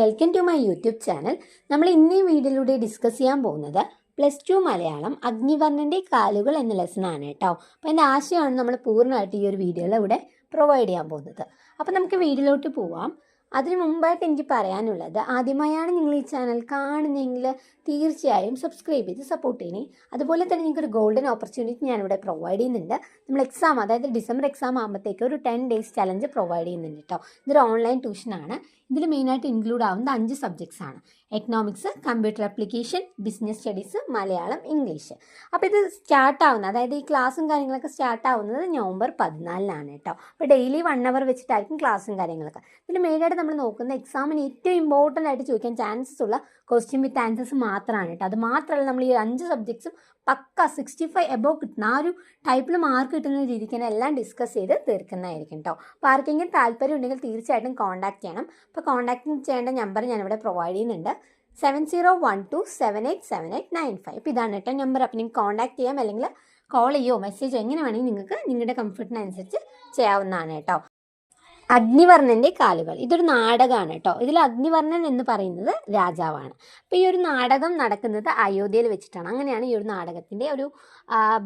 Welcome to my YouTube channel നമ്മൾ ഇന്നീ വീഡിയോയിലൂടെ ഡിസ്കസ് ചെയ്യാൻ പോകുന്നത് പ്ലസ് ടു മലയാളം അഗ്നിവർണന്റെ കാലുകൾ എന്ന ലെസണാണ് കേട്ടോ. അപ്പോൾ എന്റെ ആശയമാണ് നമ്മൾ പൂർണമായിട്ട് ഈ ഒരു വീഡിയോയിൽ ഇവിടെ പ്രൊവൈഡ് ചെയ്യാൻ പോകുന്നത്. അപ്പോൾ നമുക്ക് വീഡിയോയിലോട്ട് പോവാം. അതിന് മുമ്പായിട്ട് എനിക്ക് പറയാനുള്ളത് ആദ്യമായാണ് നിങ്ങൾ ഈ ചാനൽ കാണുന്നതെങ്കിൽ തീർച്ചയായും സബ്സ്ക്രൈബ് ചെയ്ത് സപ്പോർട്ട് ചെയ്യണേ. അതുപോലെ തന്നെ നിങ്ങൾക്ക് ഒരു ഗോൾഡൻ ഓപ്പർച്യൂണിറ്റി ഞാനിവിടെ പ്രൊവൈഡ് ചെയ്യുന്നുണ്ട്. നമ്മൾ എക്സാം അതായത് ഡിസംബർ എക്സാം ആകുമ്പോഴത്തേക്ക് ഒരു ടെൻ ഡേയ്സ് ചലഞ്ച് പ്രൊവൈഡ് ചെയ്യുന്നുണ്ട് കേട്ടോ ഇതൊരു ഓൺലൈൻ ട്യൂഷനാണ് ഇതിൽ മെയിനായിട്ട് ഇൻക്ലൂഡ് ആവുന്ന അഞ്ച് സബ്ജക്ട്സ് ആണ്. Economics computer application business studies Malayalam English അപ്പോൾ ഇത് സ്റ്റാർട്ട് ആവുന്നത് അതായത് ഈ ക്ലാസ്സും കാര്യങ്ങളൊക്കെ സ്റ്റാർട്ട് ആവുന്നത് നവംബർ പതിനാലിനാണ് കേട്ടോ അപ്പോൾ ഡെയിലി വൺ അവർ വെച്ചിട്ടായിരിക്കും ക്ലാസ്സും കാര്യങ്ങളൊക്കെ. ഇതിൽ മെയിനായിട്ട് നമ്മൾ നോക്കുന്ന എക്സാമിന് ഏറ്റവും ഇമ്പോർട്ടന്റ് ആയിട്ട് ചോദിക്കാൻ ചാൻസസ് ഉള്ള ക്വസ്റ്റ്യൻ വിത്ത് ആൻസേഴ്സ് മാത്രമാണ് കേട്ടോ അത് മാത്രമല്ല നമ്മൾ ഈ അഞ്ച് സബ്ജക്ട്സും പക്ക സിക്സ്റ്റി ഫൈവ് എബോ കിട്ടുന്ന ആ ഒരു ടൈപ്പിൽ മാർക്ക് കിട്ടുന്ന രീതിക്ക് തന്നെ എല്ലാം ഡിസ്കസ് ചെയ്ത് തീർക്കുന്നതായിരിക്കും കേട്ടോ അപ്പോൾ ആർക്കെങ്കിലും താല്പര്യം ഉണ്ടെങ്കിൽ തീർച്ചയായിട്ടും കോൺടാക്ട് ചെയ്യണം. അപ്പോൾ കോൺടാക്ട് ചെയ്യേണ്ട നമ്പർ ഞാനിവിടെ പ്രൊവൈഡ് ചെയ്യുന്നുണ്ട്. Seven zero one two seven eight seven eight nine five ഇപ്പോൾ ഇതാണ് കേട്ടോ നമ്പർ അപ്പോൾ നിങ്ങൾക്ക് കോൺടാക്ട് ചെയ്യാം. അല്ലെങ്കിൽ കോൾ ചെയ്യോ മെസ്സേജോ എങ്ങനെ വേണമെങ്കിൽ നിങ്ങൾക്ക് നിങ്ങളുടെ കംഫർട്ടിനനുസരിച്ച് ചെയ്യാവുന്നതാണ് കേട്ടോ അഗ്നിവർണന്റെ കാലുകൾ. ഇതൊരു നാടകമാണ് കേട്ടോ ഇതിൽ അഗ്നിവർണൻ എന്ന് പറയുന്നത് രാജാവാണ്. അപ്പോൾ ഈ ഒരു നാടകം നടക്കുന്നത് അയോധ്യയിൽ വെച്ചിട്ടാണ്. അങ്ങനെയാണ് ഈ ഒരു നാടകത്തിന്റെ ഒരു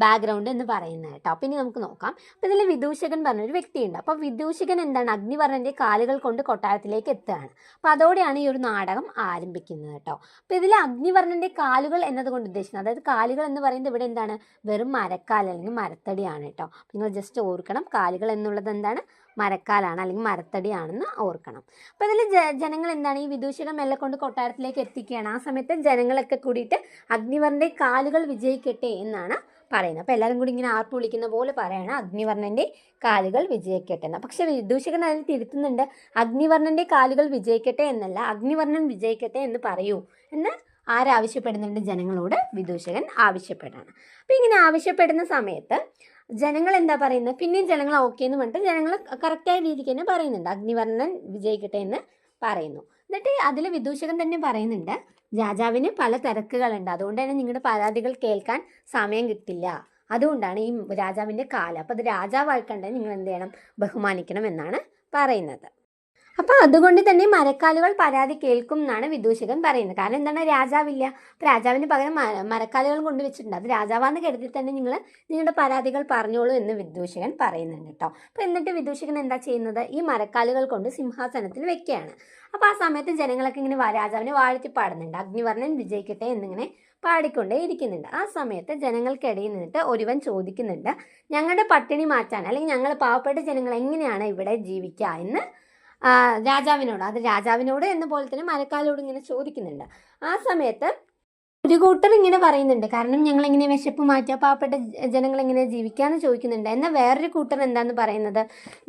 ബാക്ക്ഗ്രൗണ്ട് എന്ന് പറയുന്നത് കേട്ടോ. പിന്നെ നമുക്ക് നോക്കാം. അപ്പോൾ ഇതിൽ വിദൂഷകൻ പറഞ്ഞൊരു വ്യക്തിയുണ്ട്. അപ്പോൾ വിദൂഷകൻ എന്താണ്? അഗ്നിവർണന്റെ കാലുകൾ കൊണ്ട് കൊട്ടാരത്തിലേക്ക് എത്തുകയാണ്. അപ്പോൾ അതോടെയാണ് ഈ ഒരു നാടകം ആരംഭിക്കുന്നത് കേട്ടോ. അപ്പോൾ ഇതിൽ അഗ്നിവർണന്റെ കാലുകൾ എന്നതുകൊണ്ട് ഉദ്ദേശിക്കുന്നത് അതായത് കാലുകൾ എന്ന് പറയുന്നത് ഇവിടെ എന്താണ്? വെറും മരക്കാൽ അല്ലെങ്കിൽ മരത്തടിയാണ് കേട്ടോ. നിങ്ങൾ ജസ്റ്റ് ഓർക്കണം. കാലുകൾ എന്നുള്ളത് എന്താണ്? മരക്കാലാണ് അല്ലെങ്കിൽ മരത്തടിയാണെന്ന് ഓർക്കണം. അപ്പോൾ ഇതിൽ ജനങ്ങൾ എന്താണ്? ഈ വിദൂഷകം മെല്ലെ കൊണ്ട് കൊട്ടാരത്തിലേക്ക് എത്തിക്കുകയാണ്. ആ സമയത്ത് ജനങ്ങളൊക്കെ കൂടിയിട്ട് അഗ്നിവർണന്റെ കാലുകൾ വിജയിക്കട്ടെ എന്നാണ് പറയുന്നത്. അപ്പോൾ എല്ലാവരും കൂടി ഇങ്ങനെ ആർപ്പ് വിളിക്കുന്ന പോലെ പറയണം അഗ്നിവർണന്റെ കാലുകൾ വിജയിക്കട്ടെ എന്ന്. പക്ഷേ വിദൂഷകൻ അതിൽ തിരുത്തുന്നുണ്ട്. അഗ്നിവർണന്റെ കാലുകൾ വിജയിക്കട്ടെ എന്നല്ല അഗ്നിവർണൻ വിജയിക്കട്ടെ എന്ന് പറയൂ എന്ന് ആരാവശ്യപ്പെടുന്നുണ്ട് ജനങ്ങളോട് വിദൂഷകൻ ആവശ്യപ്പെടാണ് അപ്പോൾ ഇങ്ങനെ ആവശ്യപ്പെടുന്ന സമയത്ത് ജനങ്ങൾ എന്താ പറയുന്നത്? പിന്നെയും ജനങ്ങൾ ഓക്കെ എന്ന് പറഞ്ഞിട്ട് ജനങ്ങൾ കറക്റ്റായ രീതിക്ക് തന്നെ പറയുന്നുണ്ട്. അഗ്നിവർണൻ വിജയിക്കട്ടെ എന്ന് പറയുന്നു. എന്നിട്ട് അതിൽ വിദൂഷകൻ തന്നെ പറയുന്നുണ്ട് രാജാവിന് പല തിരക്കുകളുണ്ട്. അതുകൊണ്ട് തന്നെ നിങ്ങളുടെ പരാതികൾ കേൾക്കാൻ സമയം കിട്ടില്ല. അതുകൊണ്ടാണ് ഈ രാജാവിന്റെ കാലം. അപ്പോൾ അത് രാജാവായിക്കണ്ടേ നിങ്ങൾ എന്ത് ചെയ്യണം? ബഹുമാനിക്കണം എന്നാണ് പറയുന്നത്. അപ്പോൾ അതുകൊണ്ട് തന്നെ മരക്കാലുകൾ പരാതി കേൾക്കും എന്നാണ് വിദൂഷകൻ പറയുന്നത്. കാരണം എന്താണ്? രാജാവില്ല. അപ്പം രാജാവിന് പകരം മരക്കാലുകൾ കൊണ്ടുവച്ചിട്ടുണ്ട്. അത് രാജാവാന്ന് കരുതി തന്നെ നിങ്ങൾ നിങ്ങളുടെ പരാതികൾ പറഞ്ഞോളൂ എന്ന് വിദൂഷകൻ പറയുന്നുണ്ട് കേട്ടോ. അപ്പോൾ എന്നിട്ട് വിദൂഷകൻ എന്താ ചെയ്യുന്നത്? ഈ മരക്കാലുകൾ കൊണ്ട് സിംഹാസനത്തിൽ വെക്കുകയാണ്. അപ്പോൾ ആ സമയത്ത് ജനങ്ങളൊക്കെ ഇങ്ങനെ രാജാവിനെ വാഴ്ത്തി പാടുന്നുണ്ട്. അഗ്നിവർണൻ വിജയിക്കട്ടെ എന്നിങ്ങനെ പാടിക്കൊണ്ടേ ഇരിക്കുന്നുണ്ട്. ആ സമയത്ത് ജനങ്ങൾക്കിടയിൽ നിന്നിട്ട് ഒരുവൻ ചോദിക്കുന്നുണ്ട് ഞങ്ങളുടെ പട്ടിണി മാറ്റാൻ അല്ലെങ്കിൽ ഞങ്ങൾ പാവപ്പെട്ട ജനങ്ങൾ എങ്ങനെയാണ് ഇവിടെ ജീവിക്കുക? എന്ന് രാജാവിനോട് അത് രാജാവിനോട് എന്ന പോലെ തന്നെ മരക്കാലോട് ഇങ്ങനെ ചോദിക്കുന്നുണ്ട്. ആ സമയത്ത് ഒരു കൂട്ടർ ഇങ്ങനെ പറയുന്നുണ്ട് കാരണം ഞങ്ങൾ ഇങ്ങനെ വിശപ്പ് മാറ്റുക പാവപ്പെട്ട ജനങ്ങൾ എങ്ങനെ ജീവിക്കാന്ന് ചോദിക്കുന്നുണ്ട്. എന്നാൽ വേറൊരു കൂട്ടർ എന്താന്ന് പറയുന്നത്?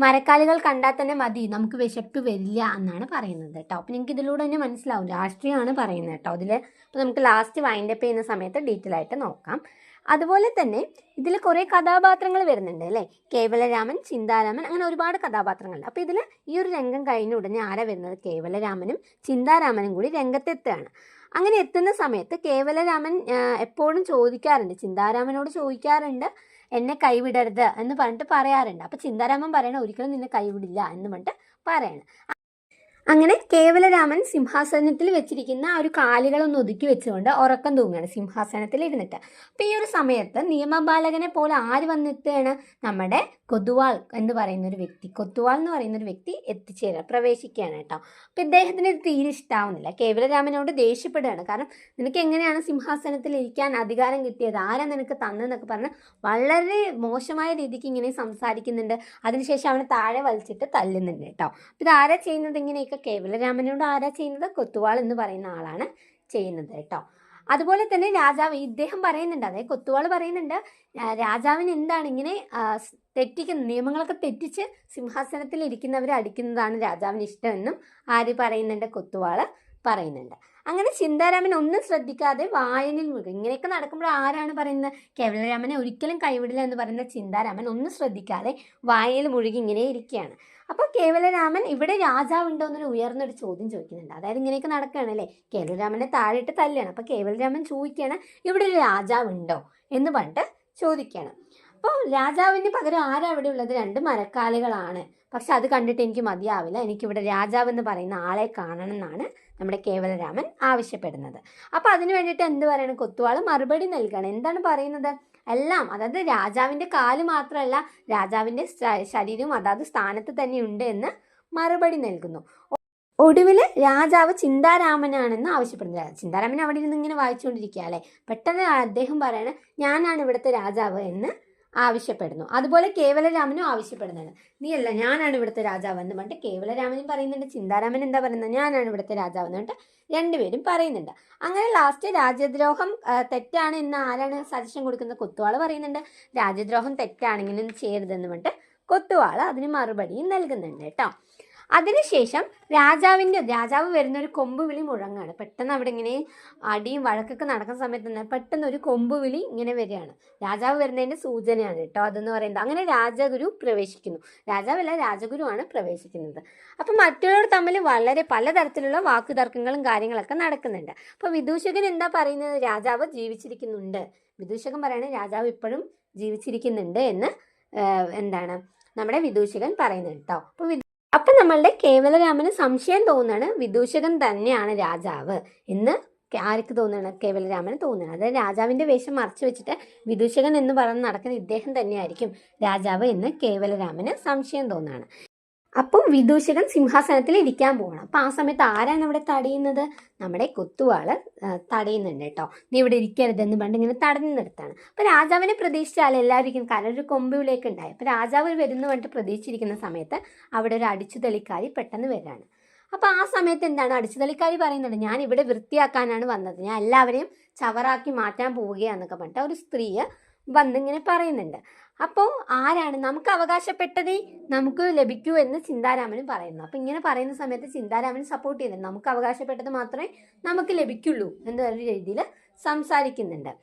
മരക്കാലുകൾ കണ്ടാൽ തന്നെ മതി നമുക്ക് വിശപ്പ് വരില്ല എന്നാണ് പറയുന്നത് കേട്ടോ. അപ്പം നിങ്ങൾക്ക് ഇതിലൂടെ തന്നെ മനസ്സിലാവും. രാഷ്ട്രീയമാണ് പറയുന്നത് കേട്ടോ. അതിൽ അപ്പോൾ നമുക്ക് ലാസ്റ്റ് വൈൻഡപ്പ് ചെയ്യുന്ന സമയത്ത് ഡീറ്റെയിൽ ആയിട്ട് നോക്കാം. അതുപോലെ തന്നെ ഇതിൽ കുറേ കഥാപാത്രങ്ങൾ വരുന്നുണ്ട് അല്ലേ? കേവലരാമൻ ചിന്താരാമൻ അങ്ങനെ ഒരുപാട് കഥാപാത്രങ്ങളുണ്ട് അപ്പോൾ ഇതിൽ ഈ ഒരു രംഗം കഴിഞ്ഞ ഉടനെ ആരാ വരുന്നത്? കേവലരാമനും ചിന്താരാമനും കൂടി രംഗത്തെത്തുകയാണ്. അങ്ങനെ എത്തുന്ന സമയത്ത് കേവലരാമൻ എപ്പോഴും ചോദിക്കാറുണ്ട്. ചിന്താരാമനോട് ചോദിക്കാറുണ്ട് എന്നെ കൈവിടരുത് എന്ന് പറഞ്ഞിട്ട് പറയാറുണ്ട്. അപ്പോൾ ചിന്താരാമൻ പറയണ ഒരിക്കലും നിന്നെ കൈവിടില്ല എന്ന് പറഞ്ഞിട്ട് പറയണം. അങ്ങനെ കേവലരാമൻ സിംഹാസനത്തിൽ വെച്ചിരിക്കുന്ന ആ ഒരു കാലുകളൊന്ന് ഒതുക്കി വെച്ചുകൊണ്ട് ഉറക്കം തൂങ്ങുകയാണ് സിംഹാസനത്തിൽ ഇരുന്നിട്ട്. അപ്പോൾ ഈ ഒരു സമയത്ത് നിയമപാലകനെ പോലെ ആര് വന്നെത്തുകയാണ്? നമ്മുടെ കൊതുവാൾ എന്ന് പറയുന്ന ഒരു വ്യക്തി. കൊത്തുവാൾ എന്ന് പറയുന്ന ഒരു വ്യക്തി എത്തിച്ചേരുക പ്രവേശിക്കുകയാണ് കേട്ടോ. അപ്പോൾ ഇദ്ദേഹത്തിന് ഇത് തീരെ ഇഷ്ടാവുന്നില്ല. കേവലരാമനോട് ദേഷ്യപ്പെടുകയാണ്. കാരണം നിനക്ക് എങ്ങനെയാണ് സിംഹാസനത്തിൽ ഇരിക്കാൻ അധികാരം കിട്ടിയത്? ആരാ നിനക്ക് തന്നെന്നൊക്കെ പറഞ്ഞ് വളരെ മോശമായ രീതിക്ക് ഇങ്ങനെ സംസാരിക്കുന്നുണ്ട്. അതിനുശേഷം അവനെ താഴെ വലിച്ചിട്ട് തല്ലുന്നുണ്ട് കേട്ടോ. അപ്പോൾ ഇത് ആരാ ചെയ്യുന്നത് ഇങ്ങനെയൊക്കെ കേവലരാമനോട് ആരാ ചെയ്യുന്നത്? കൊത്തുവാൾ എന്ന് പറയുന്ന ആളാണ് ചെയ്യുന്നത് കേട്ടോ. അതുപോലെ തന്നെ രാജാവ് ഇദ്ദേഹം പറയുന്നുണ്ട് അതായത് കൊത്തുവാൾ പറയുന്നുണ്ട് രാജാവിന് എന്താണ് ഇങ്ങനെ തെറ്റിക്കുന്ന നിയമങ്ങളൊക്കെ തെറ്റിച്ച് സിംഹാസനത്തിൽ ഇരിക്കുന്നവരെ അടിക്കുന്നതാണ് രാജാവിന് ഇഷ്ടമെന്നും ആര് പറയുന്നുണ്ട്? കൊത്തുവാൾ പറയുന്നുണ്ട്. അങ്ങനെ ചിന്താരാമൻ ഒന്നും ശ്രദ്ധിക്കാതെ വായനിൽ മുഴുകി. ഇങ്ങനെയൊക്കെ നടക്കുമ്പോൾ ആരാണ് പറയുന്നത്? കേവലരാമനെ ഒരിക്കലും കൈവിടില്ല എന്ന് പറയുന്ന ചിന്താരാമൻ ഒന്നും ശ്രദ്ധിക്കാതെ വായനയിൽ മുഴുകി ഇങ്ങനെ ഇരിക്കുകയാണ്. അപ്പോൾ കേവലരാമൻ ഇവിടെ രാജാവുണ്ടോ എന്നൊരു ഉയർന്നൊരു ചോദ്യം ചോദിക്കുന്നുണ്ട്. അതായത് ഇങ്ങനെയൊക്കെ നടക്കുകയാണ് അല്ലേ? കേവലരാമനെ താഴെയിട്ട് തല്ലുകയാണ്. അപ്പോൾ കേവലരാമൻ ചോദിക്കുകയാണ് ഇവിടെ ഒരു രാജാവുണ്ടോ? എന്ന് പറഞ്ഞിട്ട് ചോദിക്കുകയാണ്. അപ്പോൾ രാജാവിന് പകരം ആരാ അവിടെ ഉള്ളത്? രണ്ട് മരക്കാലുകളാണ്. പക്ഷെ അത് കണ്ടിട്ട് എനിക്ക് മതിയാവില്ല. എനിക്കിവിടെ രാജാവ് എന്ന് പറയുന്ന ആളെ കാണണം എന്നാണ് നമ്മുടെ കേവലരാമൻ ആവശ്യപ്പെടുന്നത്. അപ്പോൾ അതിന് വേണ്ടിയിട്ട് എന്ത് പറയണം? കൊത്തുവാൾ മറുപടി നൽകണം. എന്താണ് പറയുന്നത്? എല്ലാം അതായത് രാജാവിന്റെ കാൽ മാത്രമല്ല രാജാവിന്റെ ശരീരവും അതാത് സ്ഥാനത്ത് തന്നെ ഉണ്ട് എന്ന് മറുപടി നൽകുന്നു. ഒടുവിൽ രാജാവ് ചിന്താരാമനാണെന്ന് ആവശ്യപ്പെടുന്നത് ചിന്താരാമൻ അവിടെ ഇരുന്ന് ഇങ്ങനെ വായിച്ചുകൊണ്ടിരിക്കുക അല്ലേ? പെട്ടെന്ന് അദ്ദേഹം പറയണ ഞാനാണ് ഇവിടുത്തെ രാജാവ് എന്ന് ആവശ്യപ്പെടുന്നു. അതുപോലെ കേവലരാമനും ആവശ്യപ്പെടുന്നുണ്ട് നീ അല്ല ഞാനാണ് ഇവിടുത്തെ രാജാവ് എന്ന് പറഞ്ഞിട്ട് കേവലരാമനും പറയുന്നുണ്ട്. ചിന്താരാമൻ എന്താ പറയുന്നത്? ഞാനാണ് ഇവിടുത്തെ രാജാവ് എന്ന് പറഞ്ഞിട്ട് രണ്ടുപേരും പറയുന്നുണ്ട്. അങ്ങനെ ലാസ്റ്റ് രാജ്യദ്രോഹം തെറ്റാണ് എന്ന് ആരാണ് സജഷൻ കൊടുക്കുന്നത്? കൊത്തുവാൾ പറയുന്നുണ്ട്. രാജ്യദ്രോഹം തെറ്റാണെങ്കിലും ചെയ്യരുതെന്ന് പറഞ്ഞിട്ട് കൊത്തുവാൾ അതിന് മറുപടിയും നൽകുന്നുണ്ട് കേട്ടോ. അതിനുശേഷം രാജാവിന്റെ രാജാവ് വരുന്ന ഒരു കൊമ്പ് വിളി മുഴങ്ങാണ്. പെട്ടെന്ന് അവിടെ ഇങ്ങനെ അടിയും വഴക്കൊക്കെ നടക്കുന്ന സമയത്ത് തന്നെ പെട്ടെന്ന് ഒരു കൊമ്പ് വിളി ഇങ്ങനെ വരികയാണ്. രാജാവ് വരുന്നതിന്റെ സൂചനയാണ് കേട്ടോ അതെന്ന് പറയുന്നത്. അങ്ങനെ രാജഗുരു പ്രവേശിക്കുന്നു. രാജാവല്ല രാജഗുരുവാണ് പ്രവേശിക്കുന്നത്. അപ്പം മറ്റുള്ളവർ തമ്മിൽ വളരെ പലതരത്തിലുള്ള വാക്കുതർക്കങ്ങളും കാര്യങ്ങളൊക്കെ നടക്കുന്നുണ്ട്. അപ്പോൾ വിദൂഷകൻ എന്താ പറയുന്നത്? രാജാവ് ജീവിച്ചിരിക്കുന്നുണ്ട്. വിദൂഷകൻ പറയുന്നത് രാജാവ് ഇപ്പോഴും ജീവിച്ചിരിക്കുന്നുണ്ട് എന്ന് എന്താണ് നമ്മുടെ വിദൂഷകൻ പറയുന്നത് കേട്ടോ. അപ്പോൾ അപ്പം നമ്മളുടെ കേവലരാമന് സംശയം തോന്നുകയാണ്. വിദൂഷകൻ തന്നെയാണ് രാജാവ് എന്ന് ആർക്ക് തോന്നുകയാണ്? കേവലരാമന് തോന്നുകയാണ്. അതായത് രാജാവിന്റെ വേഷം മറച്ചു വെച്ചിട്ട് വിദൂഷകൻ എന്ന് പറഞ്ഞ് നടക്കുന്ന ഇദ്ദേഹം തന്നെയായിരിക്കും രാജാവ് എന്ന് കേവലരാമന് സംശയം തോന്നുകയാണ്. അപ്പം വിദൂഷകൻ സിംഹാസനത്തിൽ ഇരിക്കാൻ പോകണം അപ്പം ആ സമയത്ത് ആരാണ് അവിടെ തടയുന്നത്? നമ്മുടെ കൊത്തുവാൾ തടയുന്നുണ്ട് കേട്ടോ. നീ ഇവിടെ ഇരിക്കരുതെന്ന് പണ്ട് ഇങ്ങനെ തടഞ്ഞു നിർത്താണ് അപ്പം രാജാവിനെ പ്രതീക്ഷിച്ചാൽ എല്ലാവരും കാരണം ഒരു കൊമ്പിലേക്ക് ഉണ്ടായി. അപ്പം രാജാവ് വരുന്നു പറഞ്ഞിട്ട് പ്രതീക്ഷിച്ചിരിക്കുന്ന സമയത്ത് അവിടെ ഒരു അടിച്ചു തെളിക്കാരി പെട്ടെന്ന് വരാണ്. അപ്പോൾ ആ സമയത്ത് എന്താണ്? അടിച്ചു തെളിക്കാരി പറയുന്നത് ഞാൻ ഇവിടെ വൃത്തിയാക്കാനാണ് വന്നത്. ഞാൻ എല്ലാവരെയും ചവറാക്കി മാറ്റാൻ പോവുകയാണെന്നൊക്കെ പറഞ്ഞിട്ട് ഒരു സ്ത്രീയെ വന്നിങ്ങനെ പറയുന്നുണ്ട്. അപ്പോൾ ആരാണ് നമുക്ക് അവകാശപ്പെട്ടത് നമുക്ക് ലഭിക്കൂ എന്ന് ചിന്താരാമനും പറയുന്നു. അപ്പോൾ ഇങ്ങനെ പറയുന്ന സമയത്ത് ചിന്താരാമൻ സപ്പോർട്ട് ചെയ്യുന്നുണ്ട്. നമുക്ക് അവകാശപ്പെട്ടത് മാത്രമേ നമുക്ക് ലഭിക്കുള്ളൂ എന്ന ഒരു രീതിയിൽ സംസാരിക്കുന്നുണ്ട്.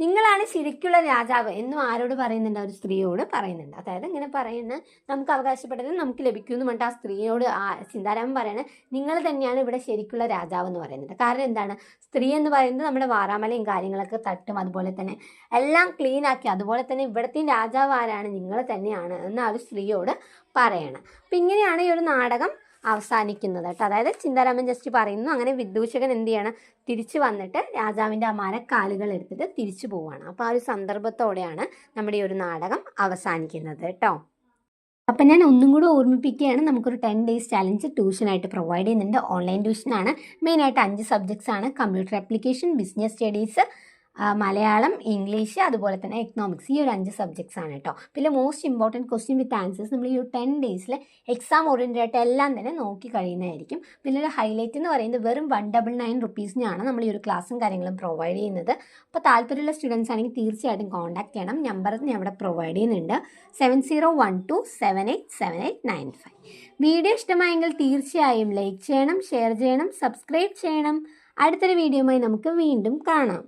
നിങ്ങളാണ് ശരിക്കുള്ള രാജാവ് എന്നും ആരോട് പറയുന്നുണ്ട്? ഒരു സ്ത്രീയോട് പറയുന്നുണ്ട്. അതായത് ഇങ്ങനെ പറയുന്ന നമുക്ക് അവകാശപ്പെട്ടത് നമുക്ക് ലഭിക്കും എന്ന് പറഞ്ഞിട്ട് ആ സ്ത്രീയോട് ആ ചിന്താരാമൻ പറയണത് നിങ്ങൾ തന്നെയാണ് ഇവിടെ ശരിക്കുള്ള രാജാവ് എന്ന് പറയുന്നത്. കാരണം എന്താണ്? സ്ത്രീ എന്ന് പറയുന്നത് നമ്മുടെ വാറാമലയും കാര്യങ്ങളൊക്കെ തട്ടും അതുപോലെ തന്നെ. എല്ലാം ക്ലീൻ ആക്കി അതുപോലെ തന്നെ ഇവിടത്തെയും രാജാവ് ആരാണ്? നിങ്ങൾ തന്നെയാണ് എന്ന് ആ ഒരു സ്ത്രീയോട് പറയണം. അപ്പം ഇങ്ങനെയാണ് ഈ ഒരു നാടകം അവസാനിക്കുന്നത് കേട്ടോ. അതായത് ചിന്താരാമൻ ജസ്റ്റ് പറയുന്നു അങ്ങനെ വിദൂഷകൻ എന്ത് ചെയ്യണം? തിരിച്ചു വന്നിട്ട് രാജാവിന്റെ ആ മരക്കാലുകൾ എടുത്തിട്ട് തിരിച്ചു പോവുകയാണ് അപ്പോൾ ആ ഒരു സന്ദർഭത്തോടെയാണ് നമ്മുടെ ഈ ഒരു നാടകം അവസാനിക്കുന്നത് കേട്ടോ. അപ്പം ഞാൻ ഒന്നും കൂടെ ഓർമ്മിപ്പിക്കുകയാണ് നമുക്കൊരു ടെൻ ഡേയ്സ് ചാലഞ്ച് ട്യൂഷനായിട്ട് പ്രൊവൈഡ് ചെയ്യുന്നുണ്ട്. ഓൺലൈൻ ട്യൂഷനാണ് മെയിനായിട്ട് അഞ്ച് സബ്ജക്ട്സ് ആണ്. Computer application business studies Malayalam English അതുപോലെ തന്നെ എക്കണോമിക്സ് ഈ ഒരു അഞ്ച് സബ്ജക്ട്സ് ആണ് കേട്ടോ പിന്നെ most important question with answers നമ്മൾ ഈ ഒരു ടെൻ ഡേയ്സിൽ എക്സാം ഓറിയന്റഡ് ആയിട്ട് എല്ലാം തന്നെ നോക്കി കഴിയുന്നതായിരിക്കും. പിന്നെ ഒരു ഹൈലൈറ്റ് എന്ന് പറയുന്നത് വെറും വൺ ഡബിൾ നയൻ റുപ്പീസിനാണ് നമ്മൾ ഈ ഒരു ക്ലാസ്സും കാര്യങ്ങളും പ്രൊവൈഡ് ചെയ്യുന്നത്. അപ്പോൾ താല്പര്യമുള്ള സ്റ്റുഡൻസ് ആണെങ്കിൽ തീർച്ചയായിട്ടും കോൺടാക്ട് ചെയ്യണം. നമ്പർ ഞാൻ ഇവിടെ പ്രൊവൈഡ് ചെയ്യുന്നുണ്ട്. Seven zero one two seven eight seven eight nine five video ഇഷ്ടമായെങ്കിൽ തീർച്ചയായും ലൈക്ക് ചെയ്യണം ഷെയർ ചെയ്യണം സബ്സ്ക്രൈബ് ചെയ്യണം. അടുത്തൊരു വീഡിയോയുമായി നമുക്ക് വീണ്ടും കാണാം.